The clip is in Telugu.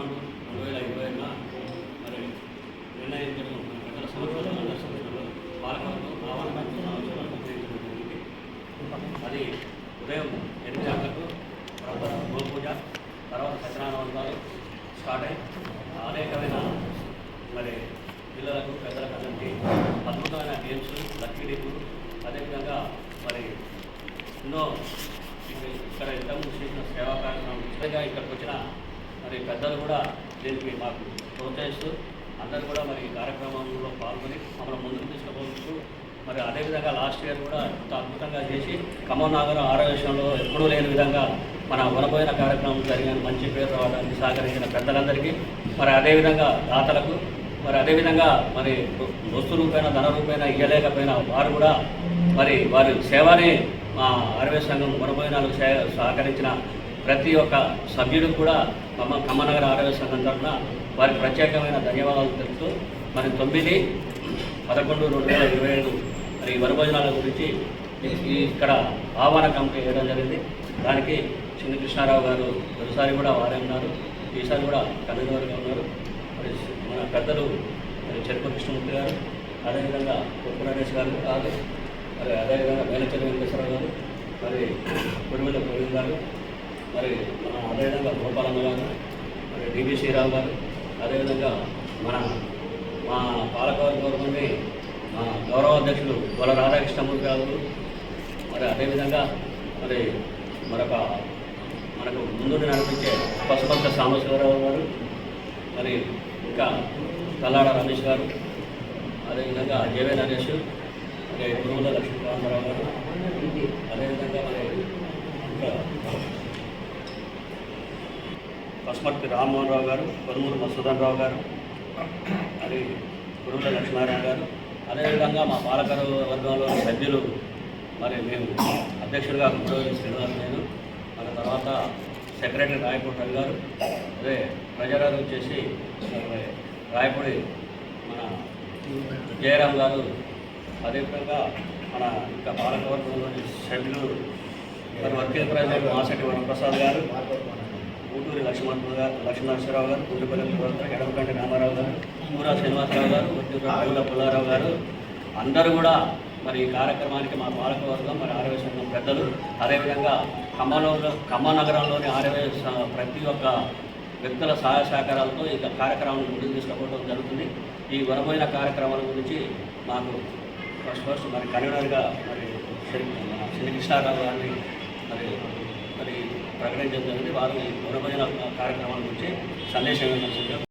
పదకొండు రెండు వేల ఇరవై ఏళ్ళ మరి నిర్ణయించడం గత సంవత్సరాలు గత సంవత్సరంలో పాలకవర్గం ఆవరణ సంవత్సరాలు నిర్ణయించబడింది అది ఉదయం ఎనిమిది గంటలకు గోపూజ తర్వాత సత్యనారాయణాలు స్టార్ట్ అయ్యి అనేకమైన మరి పిల్లలకు పెద్దలకు అందరికీ అద్భుతమైన గేమ్స్ లక్కీ డీపులు అదేవిధంగా మరి ఎన్నో ఇక్కడ ఇంతకు చేసిన సేవా కార్యక్రమం. ఇక్కడ ఇక్కడికి వచ్చిన మరి పెద్దలు కూడా దీనికి మాకు ప్రోత్సహిస్తూ అందరూ కూడా మరి ఈ కార్యక్రమంలో పాల్గొని మమ్మల్ని ముందుకు తీసుకుపోతూ మరి అదేవిధంగా లాస్ట్ ఇయర్ కూడా ఇంత అద్భుతంగా చేసి ఖమ్మం నాగరం ఆరోగ్యంలో ఎప్పుడూ లేని విధంగా మన వనపోయిన కార్యక్రమం జరిగిన మంచి పేరు రావడానికి సహకరించిన పెద్దలందరికీ మరి అదేవిధంగా దాతలకు మరి అదేవిధంగా మరి వస్తు రూపైన ధన రూపైన ఇయ్యలేకపోయినా వారు కూడా మరి వారి సేవని మా ఆరోగ్య సంఘం వనపోయినాలకు సహకరించిన ప్రతి ఒక్క సభ్యుడు కూడా ఖమ్మ ఖమ్మనగర ఆరోగ్య సంఘం తరఫున వారికి ప్రత్యేకమైన ధన్యవాదాలు తెలుపుతూ మరి తొమ్మిది పదకొండు రెండు వేల ఇరవై ఐదు మరి వనభోజనాల గురించి ఇక్కడ ఆహ్వాన కమిటీ వేయడం జరిగింది. దానికి చిన్న కృష్ణారావు గారు ఒకసారి కూడా వారే ఉన్నారు. ఈసారి కూడా కన్వీనర్గా ఉన్నారు. మరి మన పెద్దలు మరి చెరుకు కృష్ణమూర్తి గారు అదేవిధంగా కొప్పు నరేష్ గారు కాదు మరి అదేవిధంగా మేలచెల్లి వెంకటేశ్వరరావు గారు మరి కుడిమిల ప్రవీణ్ గారు మరి మనం అదేవిధంగా గోపాలమ్మ గారు మరి డిబి శ్రీరావు గారు అదేవిధంగా మన మా పాలకవర్గ నుండి మా గౌరవ అధ్యక్షులు గొల రాధాకృష్ణమూర్తి గారు మరి అదేవిధంగా మరి మరొక మనకు ముందు నడిపించే పశుపంత సాంబశివరావు గారు మరి ఇంకా కల్లాడ రమేష్ గారు అదేవిధంగా జేవే నరేష్ మరి గురువుల లక్ష్మీకాంతరావు గారు అదేవిధంగా మరి ఇంకా పసుమర్తి రామ్మోహన్ రావు గారు కొనుమూరు మసూదన్ రావు గారు మరి గురువుల లక్ష్మీనారాయణ గారు. అదేవిధంగా మా పాలకర వర్గంలో సభ్యులు మరి మేము అధ్యక్షుడిగా గురువు శ్రీనివాస్ నేను మన తర్వాత సెక్రటరీ రాయపూడి రవి గారు అదే ప్రజారాలు వచ్చేసి రాయపూడి మన జయరాం గారు అదేవిధంగా మన ఇంకా పాలకవర్గంలోని సభ్యులు మరి వర్కింగ్ ప్రజలు మాసటి వరప్రసాద్ గారు ఊటూరి లక్ష్మణ్ గారు లక్ష్మణేశ్వరరావు గారు పుల్లిపల్లి గారు ఎడమకంటి రామారావు గారు పూరా శ్రీనివాసరావు గారు ఉద్యోగ పుల్లారావు గారు. అందరూ కూడా మరి ఈ కార్యక్రమానికి మా పాలకవర్గం మరి ఆరవై సంఘం పెద్దలు. అదేవిధంగా ఖమ్మంలో ఖమ్మం నగరంలోని ఆరవై ప్రతి ఒక్క వ్యక్తుల సహాయ సహకారాలతో ఈ కార్యక్రమం ముందుకు తీసుకుపోవడం జరుగుతుంది. ఈ వరమైన కార్యక్రమాల గురించి మాకు ఫస్ట్ ఫస్ట్ మరి కన్వీనర్గా మరి శ్రీ శ్రీ కృష్ణారావు గారిని మరి ప్రకటన ప్రకటించడం వారు ఈ కార్యక్రమాల గురించి సందేశం